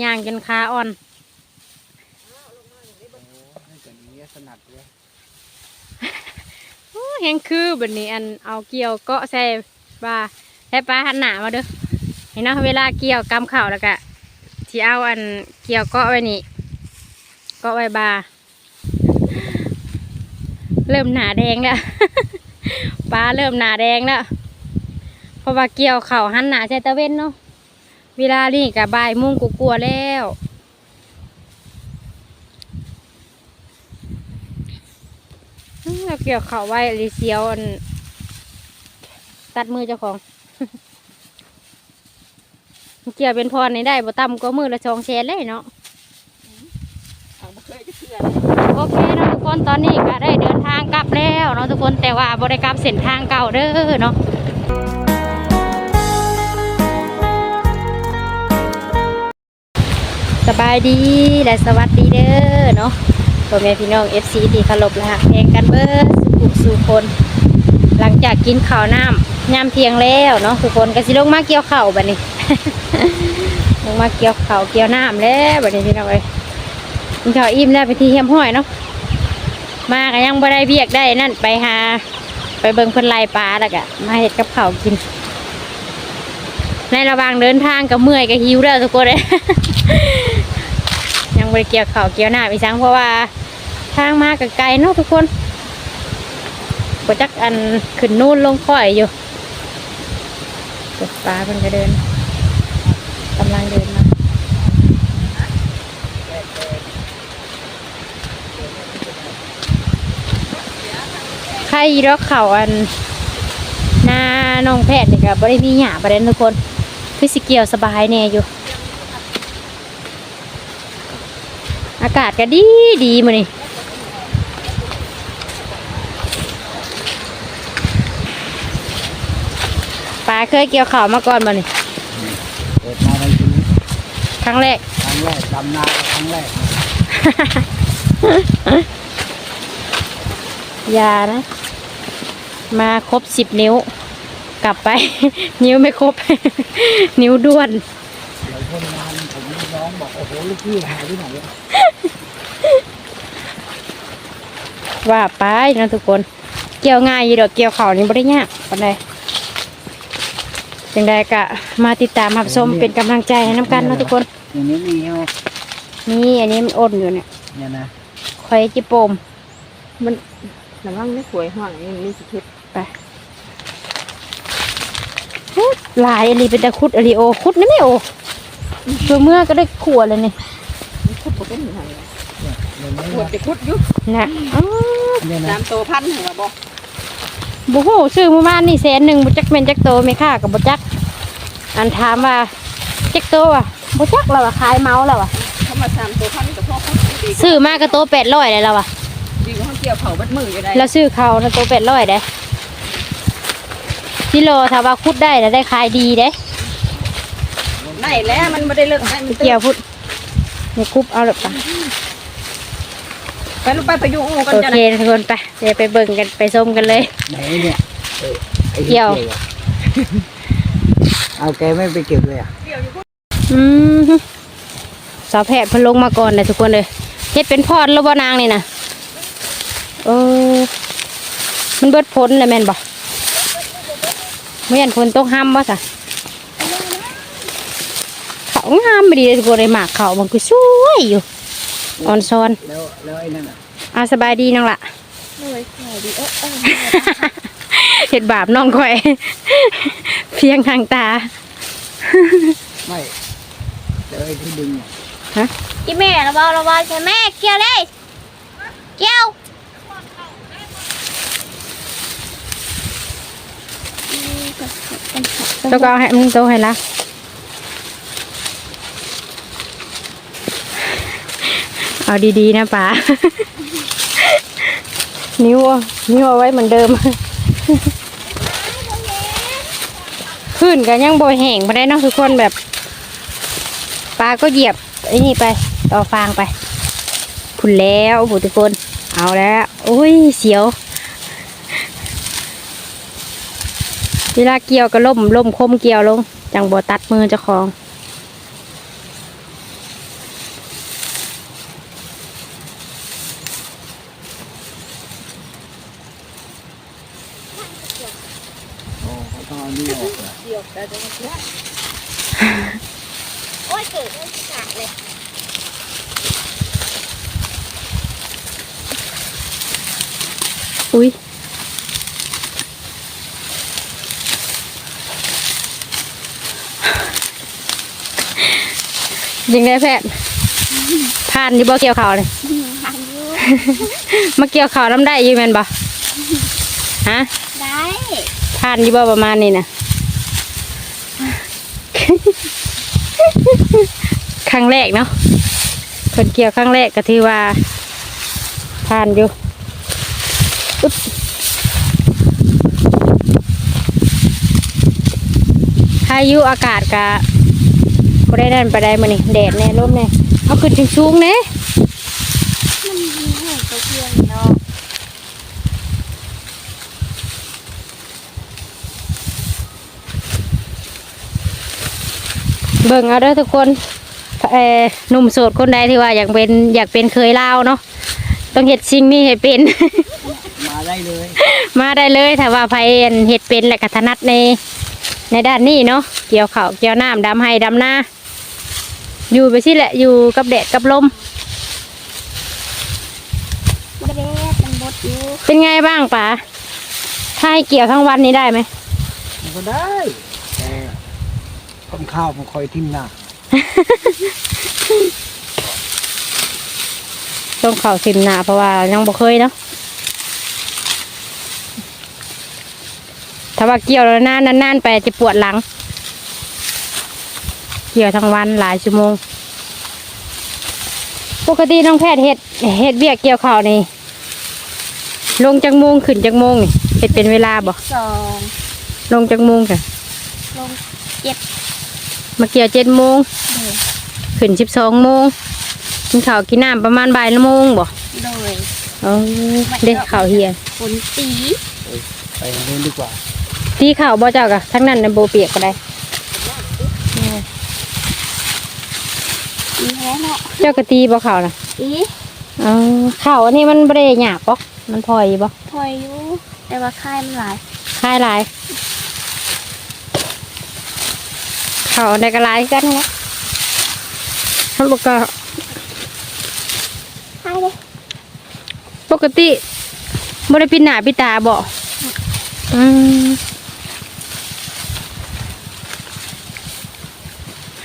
ย่างจนขาอ่อนโอ้ให้กันนี้สนัดเลยโอ้แหงคือแบบนี้อันเอาเกี่ยวเกาะใส่บาให้ปลาหันหนามาเด้อเห็นเนาะเวลาเกี่ยวกำเข่าวแล้วก็ที่เอาอันเกี่ยวเกาะไว้นี่เกาะไว้บาเริ่มหนาแดงแล้วปลาเริ่มหนาแดงแล้วเพราะว่าเกี่ยวเข่าวหันหนาใส่ตะเว้นเนาะ เวลานี่กับบ่ายมุงกูกลัวๆแล้ว เราเกี่ยวเข่าไว้รีเซียวตัดมือเจ้าของ เกี่ยวเป็นพรในได้บ่ต่ำก็มือละสองแสนเลยเนาะโอเคเนาะทุกคนตอนนี้ก็ได้เดินทางกลับแล้วเนาะทุกคนแต่ว่าบริกรรมเส้นทางเก่าเด้อเนาะ สบายดีและสวัสดีเด้อเนาะพ่อแม่พี่น้อง FC ที่เคารพและหักแพงกันเบิดสุขสู่คน หลังจากกินข้าวน้ำยามเที่ยงแล้วเนาะทุกคนก็สิลงมาเกี่ยวข้าวบัดนี้ลงมาเกี่ยวข้าวเกี่ยวน้ำแล้วบัดนี้พี่น้องเอ้ยกินข้าวอิ่มแล้วไปที่เฮียมห้อยเนาะมาก็ยังบ่ได้เบียกได้นั่นไปหา ไปเบิ่งเพิ่นไล่ปลาแล้วก็มาเฮ็ดกับข้าวกิน ในระหว่างเดินทางก็เมื่อยก็หิวแล้วทุกคนเลย บ่ได้เกี่ยวเขาเกี่ยวหน้ำอีสังเพราะว่าทางมาก็ไกลเนาะทุกคนบ่จักอันขึ้นนู่นลงค่อยอยู่เก็บปลาเพิ่นก็เดินกำลังเดินมาใครรอกเข่าอันหน้าน้องแพทย์นี่ก็บ่ได้มีหยาประเด็นทุกคนคือสิเกียวสบายแน่อยู่ อากาศก็ดีดีมื้อนี้ปลาเคยเกี่ยวข้าวมาก่อนบ่นี่เปิดมาในชีวิตครั้งแรก ครั้งแรกดำนาก็ครั้งแรกอย่านะ มาครบสิบนิ้ว กลับไป นิ้วไม่ครบ นิ้วด้วนเดี๋ยวคนงา นผมน้องบอกโอ้โหลูกพี่หายที่ไหนอะว่าไปนะทุกคน เกี่ยวง่ายอยู่ดอกเกี่ยวเขานี่ไม่ได้ยากปานใดจังใดกะมาติดตามรับชมเป็นกำลังใจให้น้ำกันเนาะทุกคน อย่างนี้มีใช่ไหมนี่อันนี้มันอ่อนอยู่เนี่ยเนี่ยนะคอยจิโปม มันระวังไม่สวยห่วงนี่มีสิคิดไปฮู้หลายอันนี้เป็นตะคุดอริโอคุดนี่ไม่โอ ตัวเมื่อก็ได้ขัวเลยนี่มันคุดบ่เป็นหยังไงเนี่ยอย่างนี้ปวดนะจะคุดอยู่นะอ้าวเนี่ยนะตามโตพันหัวบ่บุหูซื้อเมื่อวานนี่แสนหนึ่งบุจักเป็นจักโตไม่ค่ากับบุจัก อันถามว่าจักโตอะบุจักเราอะขายเมาแล้วอะเขามาตามโตพันกับพ่อคุดดีซื้อมากก็โตแปดร้อยเลยเราอะดีกว่าเขาเกี่ยวเผาบัดมืออยู่ได้เราซื้อเขานะโตแปดร้อยเด้กิโลถ้าว่าคุดได้แล้วได้ขายดีเด้ ได้แล้วมันไม่ได้เลิกได้มันเกี่ยวพุดนี่คุบเอาเลยปะไปลูกไปพายุอูกันโอจ้ะเคนะทุกคนไปเดี๋ยวไปเบิ่งกันไปส้มกันเลย ไหนเนี่ยออไอ้เกี่ยวอะเอาแกไม่ไปเก็บเลยอะอืมสาวแพทย์เพนลงมาก่อนเลยทุกคนเลยเฮ็ดเป็นพอดแล้วบ่นางนี่นะเออมันเบิดพ้นเลยแม่นบ่ไม่ยันพ้นตกห้ามบ่สะ เขางามไปดีเลยทุกคนเลยหมากเขามันคือสวยอยู่ออนซอนแล้วแล้วไอ้นั่นอะอาสบายดีน้องละเลยสวยดีเออเออเห็ดบาปน้องข่อย เพียงทางตา ไม่แล้วไอ้ที่ดึงอะอีแม่ระวังระวังใช่แม่เกี่ยวเลยเกี่ยวตัวก็เอาให้มึงโตให้ละ เอาดีๆนะป๋า นิ้วนิ้วเอาไว้เหมือนเดิม พื้นกันยังโบยแห้งมาได้นาะทุกคนแบบปลาก็เหยียบไอ้นี่ไป ต่อฟางไปผุนแล้วผู้ทุกคน เอาแล้วโอ้ยเสียว เวลาเกี่ยวก็ล่มล่มคมเกี่ยวลง จังบ่ตัดมือเจ้าของ ออกเลยโอ้ยเกิดเรื่องขาดเลยอุ้ยยิงได้แพทย์ผ่านอยู่บ่เกี่ยวเขาเลยทานอยู่มาเกี่ยวเขาน้ำได้อยูแมนบ่ฮะ ได้ ผ่านอยู่บ่ประมาณนี้นะครั้งแรกเนาะคนเกี่ยวครั้งแรกก็ถือว่าผ่านอยู่พายุอากาศกะบ่ได้นั่นไปได้มื้อนี้แดดแน่ลมแน่เอาขึ้นถึงสูงๆแน่มันมีให้ตัวเพื่อนเนาะ เบิ่งเอาเด้อทุกคนเอ่อหนุ่มโสดคนใดที่ว่าอยากเป็นอยากเป็นเคยลาวเนาะต้องเฮ็ดสิ่งนี้ให้เป็น มาได้เลย มาได้เลยถ้าว่าไผเฮ็ดเป็นและก็ถนัดในในด้านนี้เนาะเกี่ยวข้าวเกี่ยวน้ำดำให้ดำนาอยู่ไปสิแหละอยู่กับแดดกับลมบเดดมันบดอยู่เป็นไงบ้างป๋าถ้าให้เกี่ยวทั้งวันนี้ได้ไหมมันก็ได้แต่ต้มข้าวมันคอยทิ่มหน้าต้องเข่าสิมหนาเพราะว่ายังบ่เคยเนาะถ้าว่าเกี่ยวแล้วนานนานๆไปจะปวดหลัง เกี่ยวทั้งวันหลายชั่วโมง ปกติน้องแพทย์เฮ็ดเฮ็ดเบียกเกี่ยวข้าวนี่ลงจากโมงขึ้นจากโมงนี่เฮ็ดเป็นเวลาบ่สองลงจากโมงค่ะลงเจ็ด มาเกี่ยวเจ็ดโมงโดยขึ้นสิบสองโมงกินข้าวกินน้ำประมาณบ่ายละโมงบ่โดยเออเด็กข้าวเฮียฝนตีไปเล่นดีกว่า ตีข้าวบ่เจ้ากะทั้งนั้นในโบเปียกก็ได้ตีแท้เนาะเจ้ากะตีบ่ข้าวน่ะตีเออข้าวอันนี้มันบ่ได้หยาบบ่มันพอยบ่ถอยอยู่แต่ว่าค่ายมันหลายคลายหลาย ข้าวอันใดก็หลายกันนะทำบ่ก็ปกติบ่ได้ปิดหนาปิตาบ่อืม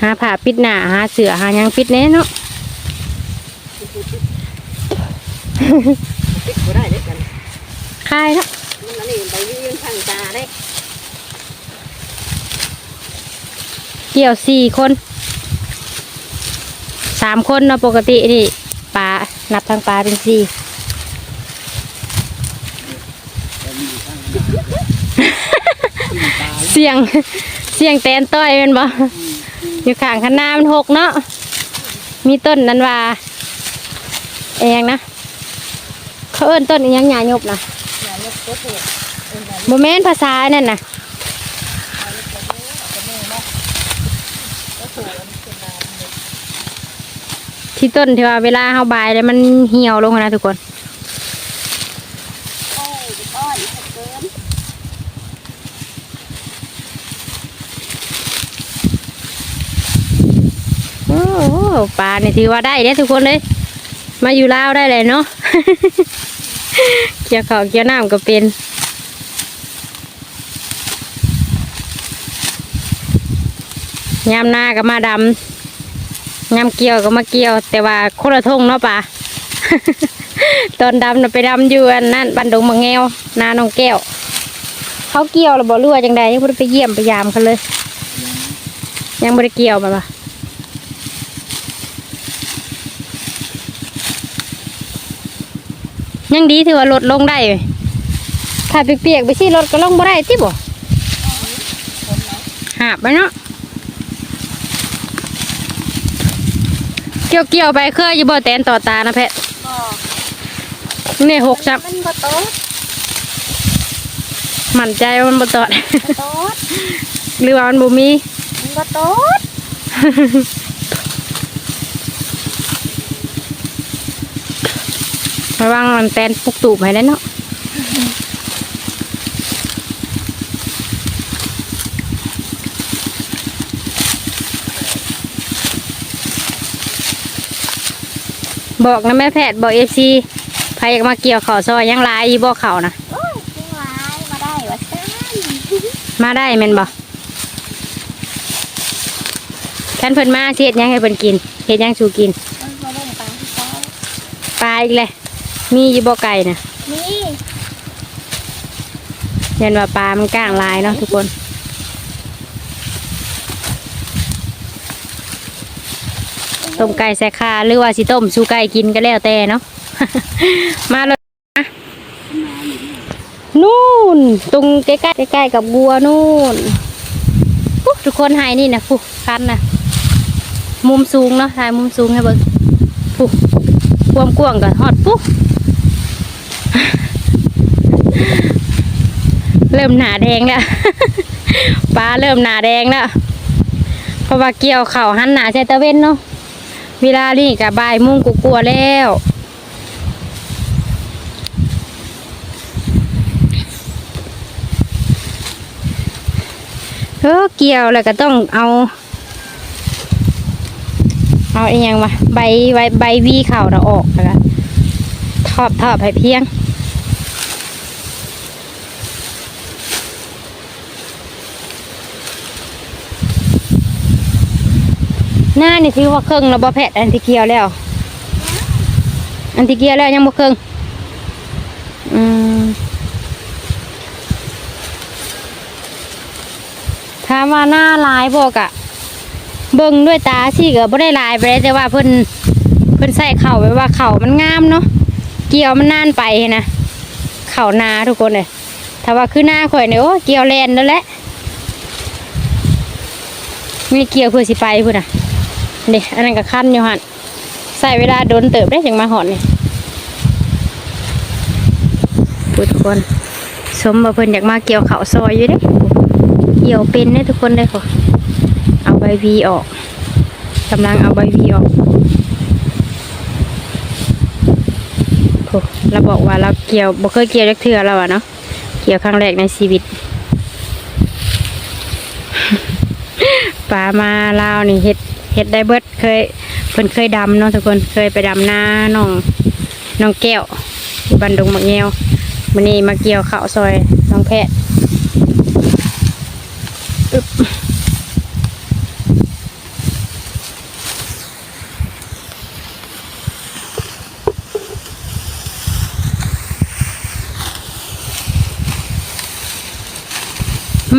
หาผ้าปิดหนาหาเสือหายังปิดแน่เนาะปิดบ่ได้เด้อกันคลายเนาะมันนนี้ไปยืนทางตาได้ กี่ยวสี่คนสามคนเนาะปกตินี่ปลานับทางปลาเป็นสี่แต่มีอยู่ข้างหน้าทิ่มตาเสียงเสียงแตนต้อยเป็นบ่อยู่ข้างคันนามันหกเนาะมีต้นนั้นว่าเองนะเขาเอิ้นต้นอิหยังหญ้าหยบนะโมเมนภาษานั่นนะ ที่ต้นที่ว่าเวลาเฮาบายแล้วมันเหี่ยวลงนะทุกคนโอ้ยก้นเกินโอ้โหปลาเนี่ยถือว่าได้เด้อทุกคนเลย มาอยู่ลาวได้เลยเนาะเกี่ยวข้าเกี่ยวน้ำก็เป็นยามหน้าก็มาดำ ยามเกี่ยวก็มาเกี่ยว แต่ว่าคนละทงเนาะป่าตอนดำน่ะไปดำอยู่อันนั่นบันดงมะแงวนาน้องแก้ว เขาเกี่ยวหรือบ่รู้ว่าจังใดยังไม่ได้ไปเยี่ยมไปยามเขาเลย ยังไม่ได้เกี่ยวมาปะยังดีถือว่าลดลงได้เว้ยถ้าเปียกๆไปสิรถก็ลงบ่ได้ติบ่หาบไปเนาะ เกี่ยวเกี่ยวๆไปเคยอยู่บ่แตนต่อตานะแพะก็นี่หกจับมันบ่โต๊ดมั่นใจว่ามันบ่ตอดบ่โต๊ดหรือว่ามันบ่มีมันบ่โต๊ดระวังมันแตนปุกตูบให้ได้เนาะ บอกนะแม่แพทย์บอกเอฟซีใครอยากมาเกี่ยวเขาซอยยังหลายอีบ่เขานะโอ้ยจริงหลายมาได้วะซ่านมาได้แม่นบ่ท่านเพิ่นมาสิเฮ็ดหยังให้เพิ่นกินเฮ็ดหยังสู่กินมันมาเล่นปลาที่เขาปลาอีกเลยมีอยู่บ่ไก่นะนี่ยันว่าปลามันก้างลายเนาะทุกคน ต้มไก่ใส่ข่าหรือว่าสิต้มสูไก่กินก็แล้วแต่เนาะ มาเลยนะนู่น ตรงใกล้ๆใกล้ๆกับบัวนู่นปุ๊ทุกคนให้นี่นะปุ๊คันนะมุมสูงเนาะถ่ายมุมสูงให้เบิ่งปุ๊ความกว้างกับฮอดปุ๊เริ่มหนาแดงแล้วปลาเริ่มหนาแดงแล้วเพราะว่าเกี่ยวเข่าหันหนาใส่ตะเว้นเนาะ เวลานี่กับบ่ายมุ่งกูกลัวแล้วเออเกี่ยวแล้วก็ต้องเอา เอาอีกอยังวะใบใบใบวีเข่าเราออกแล้วก็ทอบทอบให้เพียง หน้านี่ถือว่าเครื่องเราบ่แพทอันที่เกียวแล้ว อันที่เกียวแล้วยังบ่เครื่องอืมถามว่าหน้าลายพวกอะเบิ่งด้วยตาสิก็บ่ได้ลายไปเลยแต่ว่าเพิ่นเพิ่นใส่เข่าไว้ว่าเข่ามันงามเนาะเกี่ยวมันนานไปนะเข่านาทุกคนเลยถ้าว่าคือหน้าข่อยเนี่ยโอ้เกี่ยวแลนแล้วแหละมีเกี่ยวเพื่อสิไปพุ่นน่ะ นี่อันนั้นก็ขั้นอยู่หันใส่เวลาโดนเติบได้ถึงมาหอนนี่พูทุกคน สมมาเพิ่นอยากมาเกี่ยวเขาซอยอยู่เด้เกี่ยวเป็นได้ทุกคนได้ค่ะเอาใบวีออกกำลังเอาใบวีออกโอ้เราบอกว่าเราเกี่ยวบ่เคยเกี่ยวเล็กเทือแล้วอะเนาะเกี่ยวครั้งแรกในชีวิตปลามาลาวนี่เฮ็ด เฮ็ดได้เบิดเคยเพิ่นเคยดำเนาะทุกคนเคยไปดำน้าน้องน้องแก้วอยู่บันดงมักแงวมื้อนี้มาเกี่ยวข้าวซอยน้องแพทย์อึ๊บ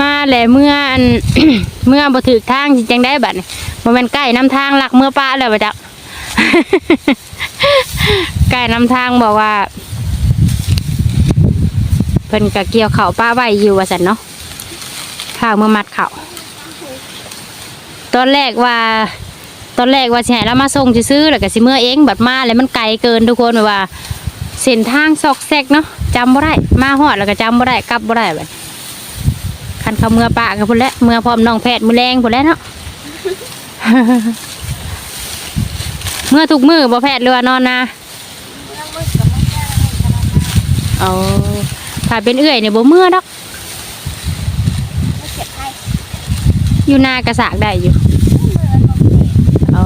มาแหละเมื่อเมื่อบ่ถึกทางสิจังได้บัดนี้ ม่นใกล้น้ำทางหลักเมื่อป้าแล้วบ่จักใกล้น้ำทางบอกว่าเพิ่นก็เกี่ยวเข้าป้าไว้อยู่ว่าซั่นเนาะพาเมื่อมัดเข้าตอนแรกว่า ตอนแรกว่าสิให้เรามาส่งซื้อแล้วก็สิเมื่อเองบัดมาแล้วมันไกลเกินทุกคนว่าเส้นทางซอกแซกเนาะจำบ่ได้ มาฮอดแล้วก็จำบ่ได้กลับบ่ได้บัดคันเขาเมื่อปะกับพุ่นแล้วเมื่อพร้อมน้องแพทย์มือแรงพุ่นแล้วเนาะ เมื่อทุกมือบ่แพทย์เรือว่านอนนะเมื่อมืดกับเมื่อแก่แล้วมันกำลังเอาถ้าเป็นเอื้อยเนี่ยบ่เมื่อดอกไม่เจ็บไข้อยู่หน้ากระสากได้อยู่ เมื่อมันเจ็บ เอา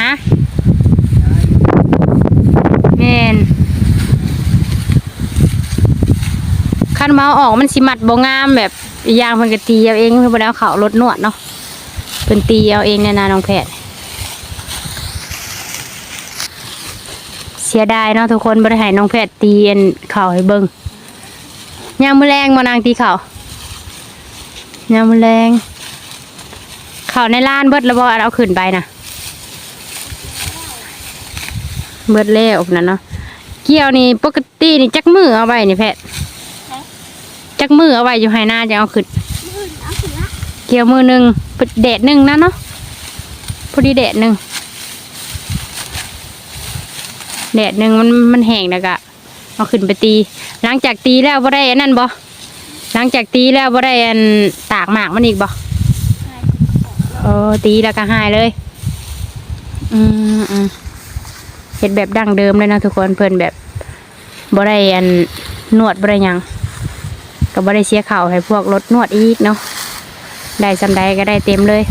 ฮะแม่น คันมาออกมันสิมัดบ่งามแบบยางเพิ่นก็ตีเอาเองเพิ่นบ่ได้เอาเขารถนวดเนาะเพิ่นตีเอาเองเนี่ยนะน้องแพทย์เสียดายเนาะทุกคนบ่ได้ให้น้องแพทย์ตีอันเข่าให้เบิ่งยามมื้อแรงบ่นางตีเข่ายามมื้อแรงเข่าในร้านเบิดแล้วบ่เอาขึ้นไปนะเบิดแล้วนั่นเนาะเกี่ยวนี่ปกตินี่จักมือเอาไว้นี่แพทย์ จักมือเอาไว้อยู่ให้หน้าจะเอาขึ้นเกี่ยวมือหนึ่งแดดหนึ่งนะเนาะพอดีแดดหนึ่งแดดหนึ่งมันมันแห้งแล้วก็เอาขึ้นไปตี หลังจากตีแล้วบ่ได้อันนั่นบ่หลังจากตีแล้วบ่ได้อันตากหมากมันอีกบ่โอ้ตีแล้วก็หายเลย อืมอืมเห็ดแบบดั้งเดิมเลยนะทุกคนเพิ่นแบบบ่ได้อันนวดบ่ได้ยัง ก็บ่ได้เสียเข่าให้พวกรถนวดอีกเนาะได้สำใดก็ได้เต็มเลย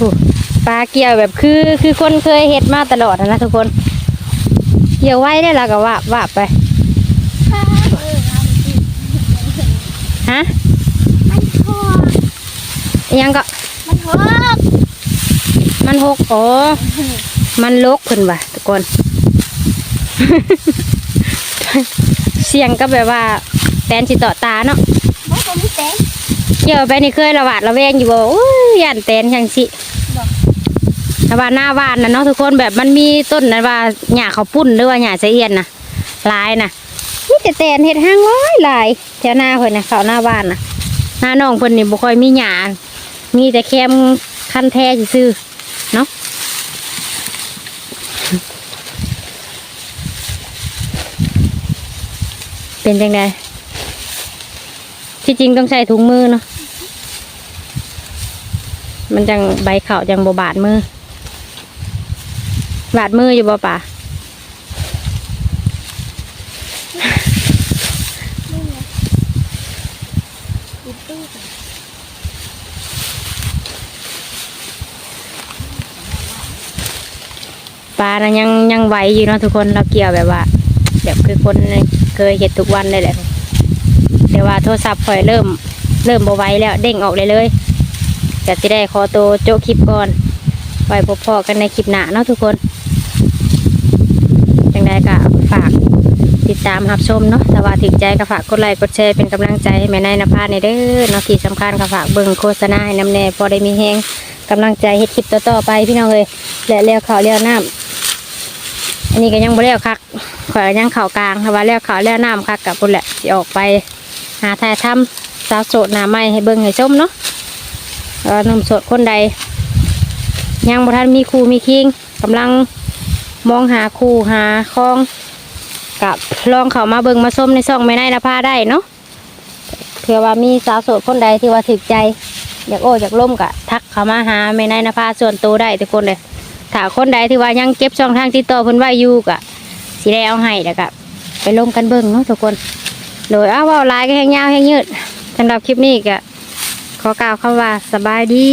ปูปลาเกี่ยวแบบคือคือคนเคยเฮ็ดมาตลอดนะนะทุกคนเกี่ยวไว้ได้และก็ว่าว่าไปฮะมันพออิหยังก็มันพอมันหกอ๋อมันลกขึ้นว่ะทุกคน เสียงก็แบบว่าแตนสิต่อตาเนาะบอกว่ามีแต่เกี่ยวไปนี่เคยระบาดระแวงอยู่บ่อุ้ยย่านแตนจังสิแต่ว่าหน้าบ้านนะเนาะทุกคนแบบมันมีต้นนะว่าหญ้าเขาวปุ้นหรือว่าหญ้าเสียเอียนนะหลายนะนี่แต่แตนเห็ดห้างร้อยหลายแถวหน้าเพิ่นนะเขาหน้าบ้านนะหน้าน้องเพิ่นนี่บ่ค่อยมีหญ้ามีแต่แคมคันแท้ซื่อๆเนาะ เป็นจังไดที่จริงต้องใช้ถุงมือเนาะ มันจังใบเข่าจังบบาดมือ บาดมืออยู่บ่ป่าปลานะยังยังไหวอยู่เนาะทุกคนเราเกี่ยวแบบว่า แบบคือคน เคยเห็ดทุกวันเลยแหละ แต่ว่าโทรศัพท์ข่อยเริ่ม เริ่มบวไหวแล้วเด้งออกเลยเลยจะสิได้ขอตัวโจคลิปก่อนไว้พบพอกันในคลิปหน้าเนาะทุกคนจังใดก็ฝากติดตามรับชมเนาะแต่ว่าถึงใจก็ฝากกดไลค์กดแชร์เป็นกำลังใจให้แม่นายนภาในเด้อเนาะที่สำคัญก็ฝากเบิ่งโฆษณาให้น้ำแน่พอได้มีแฮงกำลังใจเฮ็ดคลิปต่อๆไปพี่น้องเลยและเลี้ยวเขาวเลี้ยวน้ำอันนี้ก็ยังบ่เลี้ยวคัก ข่อยยังเข่ากลางถ้าว่าเลี้ยวเข่าวเลี้ยวน้ำคักกับปุ่นแหละสิออกไป หาทายทำสาวโสดหน้าใหม่ให้เบิ่งให้ชมเนาะเออหนุ่มโสดคนใด ยังบ่ทันมีครูมีคิงกำลังมองหาครูหาคลองกับลองเขามาเบิ่งมาส้มในซ่องไม่ได้นะพาได้เนาะเผื่อว่ามีสาวโสดคนใดที่ว่าถึกใจ อยากโอ้อยากล่มกะทักเขามาหาไม่ได้นะพาส่วนตัวได้ทุกคนเลยถ้าคนใดที่ว่ายังเก็บช่องทางติดต่อเพิ่นไว้อยู่กะ สิได้เอาให้แล้วก็ไปลงกันเบิ่งเนาะทุกคน โดยอ้าวว่าหลายก็แห้งยาวแห้งยืดสำหรับคลิปนี้ก็ขอกล่าวคำว่าสบายดี